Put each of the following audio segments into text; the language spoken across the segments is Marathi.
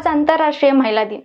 आज आंतरराष्ट्रीय महिला दिन.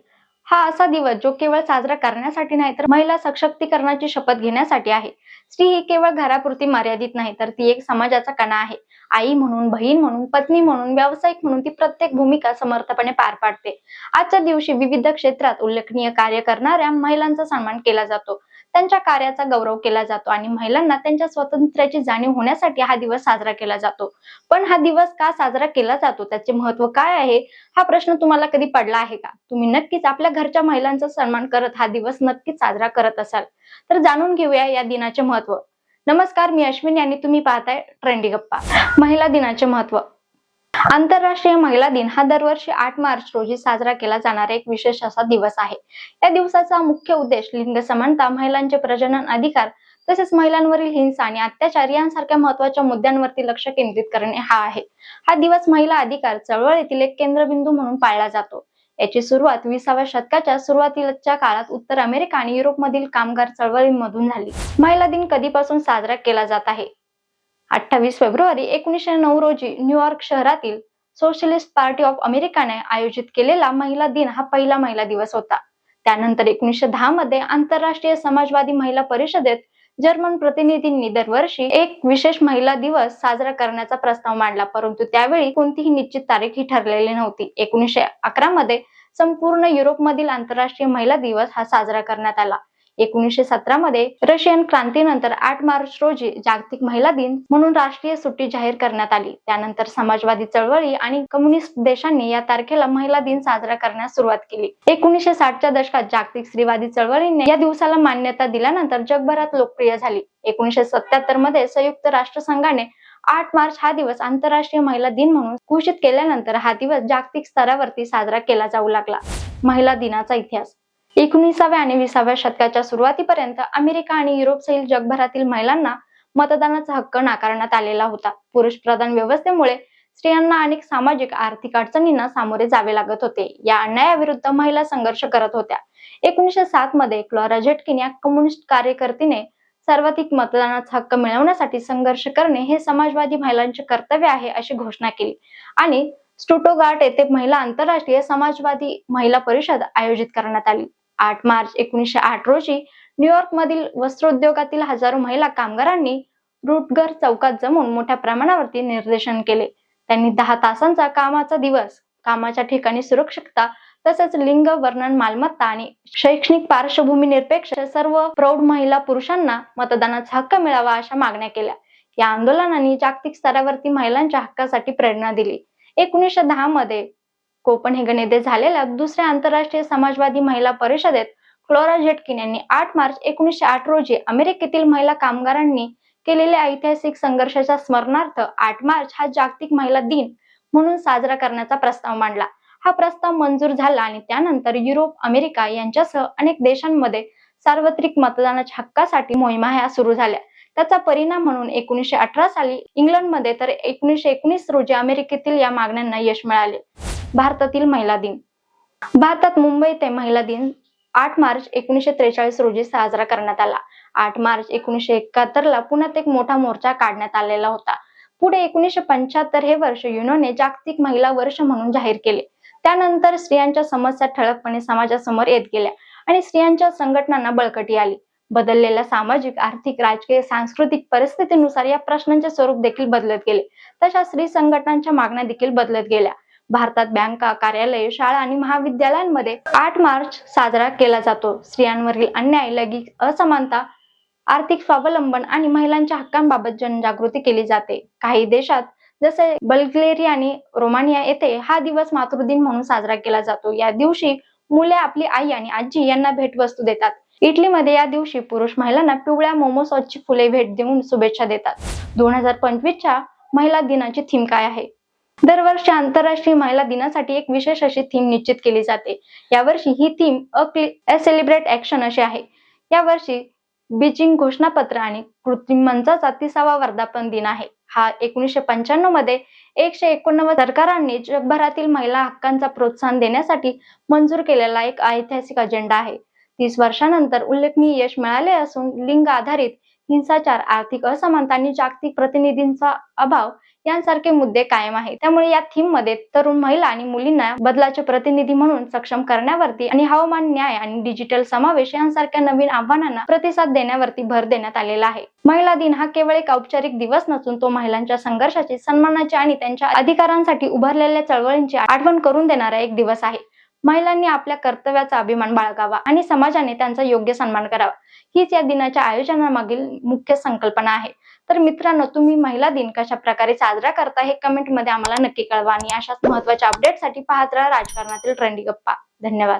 हा असा दिवस जो केवळ साजरा करण्यासाठी नाही तर महिला सशक्तीकरणाची शपथ घेण्यासाठी आहे. स्त्री ही केवळ घरापुरती मर्यादित नाही तर ती एक समाजाचा कणा आहे. आई म्हणून बहीण म्हणून पत्नी म्हणून व्यावसायिक म्हणून ती प्रत्येक भूमिका समर्थपणे पार पाडते. आजच्या दिवशी विविध क्षेत्रात उल्लेखनीय कार्य करणाऱ्या महिलांचा सन्मान केला जातो. त्यांच्या कार्याचा गौरव केला जातो आणि महिलांना त्यांच्या स्वातंत्र्याची जाणीव होण्यासाठी हा दिवस साजरा केला जातो. पण हा दिवस का साजरा केला जातो? त्याचे महत्त्व काय आहे? हा प्रश्न तुम्हाला कधी पडला आहे का? तुम्ही नक्कीच आपल्या घरच्या महिलांचा सन्मान करत हा दिवस नक्कीच साजरा करत असाल. तर जाणून घेऊया या दिनाचे महत्त्व. नमस्कार मी अश्विन यांनी तुम्ही पाहताय ट्रेंडी गप्पा. महिला दिनाचे महत्त्व. आंतरराष्ट्रीय महिला दिन हा दरवर्षी आठ मार्च रोजी साजरा केला जाणारा एक विशेष असा दिवस आहे. या दिवसाचा मुख्य उद्देश लिंग समानता महिलांचे प्रजनन अधिकार तसेच महिलांवरील हिंसा आणि अत्याचार यांसारख्या महत्त्वाच्या मुद्द्यांवरती लक्ष केंद्रित करणे हा आहे. हा दिवस महिला अधिकार चळवळीतील एक केंद्रबिंदू म्हणून पाळला जातो. याची सुरुवात विसाव्या शतकाच्या सुरुवातीच्या काळात उत्तर अमेरिका आणि युरोपमधील कामगार चळवळींमधून झाली. महिला दिन कधीपासून साजरा केला जात आहे? अठ्ठावीस फेब्रुवारी एकोणीसशे नऊ रोजी न्यूयॉर्क शहरातील सोशलिस्ट पार्टी ऑफ अमेरिकाने आयोजित केलेला महिला दिन हा पहिला महिला दिवस होता. त्यानंतर एकोणीसशे दहा मध्ये आंतरराष्ट्रीय समाजवादी महिला परिषदेत जर्मन प्रतिनिधींनी दरवर्षी एक विशेष महिला दिवस साजरा करण्याचा प्रस्ताव मांडला परंतु त्यावेळी कोणतीही निश्चित तारीख ही ठरलेली नव्हती. एकोणीसशे अकरा मध्ये संपूर्ण युरोपमधील आंतरराष्ट्रीय महिला दिवस हा साजरा करण्यात आला. एकोणीसशे सतरा मध्ये रशियन क्रांतीनंतर आठ मार्च रोजी जागतिक महिला दिन म्हणून राष्ट्रीय सुट्टी जाहीर करण्यात आली. त्यानंतर समाजवादी चळवळी आणि कम्युनिस्ट देशांनी या तारखेला महिला दिन साजरा करण्यास सुरुवात केली. एकोणीसशे साठच्या दशकात जागतिक स्त्रीवादी चळवळीने या दिवसाला मान्यता दिल्यानंतर जगभरात लोकप्रिय झाली. एकोणीसशे सत्याहत्तरमध्ये संयुक्त राष्ट्रसंघाने आठ मार्च हा दिवस आंतरराष्ट्रीय महिला दिन म्हणून घोषित केल्यानंतर हा दिवस जागतिक स्तरावरती साजरा केला जाऊ लागला. महिला दिनाचा इतिहास. एकोणीसाव्या आणि विसाव्या शतकाच्या सुरुवातीपर्यंत अमेरिका आणि युरोप सहित जगभरातील महिलांना मतदानाचा हक्क नाकारण्यात आलेला होता. पुरुष प्रधान व्यवस्थेमुळे स्त्रियांना अनेक सामाजिक आर्थिक अडचणींना सामोरे जावे लागत होते. या अन्यायाविरुद्ध महिला संघर्ष करत होत्या. एकोणीसशे सात मध्ये क्लॉरा झेटकिन या कम्युनिस्ट कार्यकर्तीने सर्वाधिक मतदानाचा हक्क मिळवण्यासाठी संघर्ष करणे हे समाजवादी महिलांचे कर्तव्य आहे अशी घोषणा केली. आणि स्टुटोगार्ट येथे महिला आंतरराष्ट्रीय समाजवादी महिला परिषद आयोजित करण्यात आली. आठ मार्च एकोणीसशे आठ रोजी न्यूयॉर्क मधील वस्त्रोद्योगातील हजारो महिला कामगारांनी रुटगर चौकात जमून मोठ्या प्रमाणावरती निर्देशन केले. त्यांनी दहा तासांचा कामाचा दिवस कामाच्या ठिकाणी सुरक्षितता तसेच लिंग वर्णन मालमत्ता आणि शैक्षणिक पार्श्वभूमी निरपेक्ष सर्व प्रौढ महिला पुरुषांना मतदानाचा हक्क मिळावा अशा मागण्या केल्या. या आंदोलनाने जागतिक स्तरावरती महिलांच्या हक्कासाठी प्रेरणा दिली. एकोणीसशे दहा मध्ये कोपनहेगन येथे झालेल्या दुसऱ्या आंतरराष्ट्रीय समाजवादी महिला परिषदेत फ्लोरा झेटकिन यांनी आठ मार्च एकोणीसशे आठ रोजी अमेरिकेतील महिला कामगारांनी केलेल्या ऐतिहासिक संघर्षाच्या स्मरणार्थ आठ मार्च हा जागतिक महिला दिन म्हणून साजरा करण्याचा प्रस्ताव मांडला. हा प्रस्ताव मंजूर झाला आणि त्यानंतर युरोप अमेरिका यांच्यासह अनेक देशांमध्ये सार्वत्रिक मतदानाच्या हक्कासाठी मोहिमा ह्या सुरू झाल्या. त्याचा परिणाम म्हणून एकोणीसशे अठरा साली इंग्लंडमध्ये तर एकोणीसशे एकोणीस रोजी अमेरिकेतील या मागण्यांना यश मिळाले. भारतातील महिला दिन. भारतात मुंबई ते महिला दिन आठ मार्च एकोणीसशे त्रेचाळीस रोजी साजरा करण्यात आला. आठ मार्च एकोणीसशे एकाहत्तर ला पुण्यात एक मोठा मोर्चा काढण्यात आलेला होता. पुढे एकोणीसशे पंच्याहत्तर हे वर्ष युनोने जागतिक महिला वर्ष म्हणून जाहीर केले. त्यानंतर स्त्रियांच्या समस्या ठळकपणे समाजासमोर येत गेल्या आणि स्त्रियांच्या संघटनांना बळकटी आली. बदललेल्या सामाजिक आर्थिक राजकीय सांस्कृतिक परिस्थितीनुसार या प्रश्नांचे स्वरूप देखील बदलत गेले. तशा स्त्री संघटनांच्या मागण्या देखील बदलत गेल्या. भारतात बँका कार्यालय शाळा आणि महाविद्यालयांमध्ये आठ मार्च साजरा केला जातो. स्त्रियांवरील अन्याय लैंगिक असमानता आर्थिक स्वावलंबन आणि महिलांच्या हक्कांबाबत जनजागृती केली जाते. काही देशात जसे बल्गेरिया आणि रोमानिया येथे हा दिवस मातृदिन म्हणून साजरा केला जातो. या दिवशी मुले आपली आई आणि आजी यांना भेटवस्तू देतात. इटलीमध्ये या दिवशी पुरुष महिलांना पिवळ्या मोमोसॉसची फुले भेट देऊन शुभेच्छा देतात. दोन हजार पंचवीसच्या महिला दिनाची थीम काय आहे? दरवर्षी आंतरराष्ट्रीय महिला दिनासाठी एक विशेष अशी थीम निश्चित केली जाते. यावर्षी ही थीम अ सेलिब्रेट ऍक्शन अशी आहे. यावर्षी बीजिंग घोषणापत्र आणि कृत्रिम मंचाचा तिसावा वर्धापन दिन आहे. हा एकोणीसशे पंच्याण्णवमध्ये एकशे एकोणनव्वद सरकारांनी जगभरातील महिला हक्कांचा प्रोत्साहन देण्यासाठी मंजूर केलेला एक ऐतिहासिक अजेंडा आहे. तीस वर्षानंतर उल्लेखनीय यश मिळाले असून लिंग आधारित हिंसाचार आर्थिक असमानता आणि जागतिक प्रतिनिधींचा अभाव यांसारखे मुद्दे कायम आहेत. त्यामुळे या थीममध्ये तरुण महिला आणि मुलींना बदलाचे प्रतिनिधी म्हणून सक्षम करण्यावरती आणि हवामान न्याय आणि डिजिटल समावेश यांसारख्या नवीन आव्हानांना प्रतिसाद देण्यावरती भर देण्यात आलेला आहे. महिला दिन हा केवळ एक औपचारिक दिवस नसून तो महिलांच्या संघर्षाची सन्मानाची आणि त्यांच्या अधिकारांसाठी उभारलेल्या चळवळींची आठवण करून देणारा एक दिवस आहे. महिलांनी आपल्या कर्तव्याचा अभिमान बाळगावा आणि समाजाने त्यांचा योग्य सन्मान करावा. हीच या दिनाच्या आयोजनामागील मुख्य संकल्पना आहे. तर मित्रांनो तुम्ही महिला दिन कशा प्रकारे साजरा करता हे कमेंटमध्ये आम्हाला नक्की कळवा आणि अशाच महत्त्वाच्या अपडेटसाठी पाहत राहा राजकारणातील ट्रेंडी गप्पा. धन्यवाद.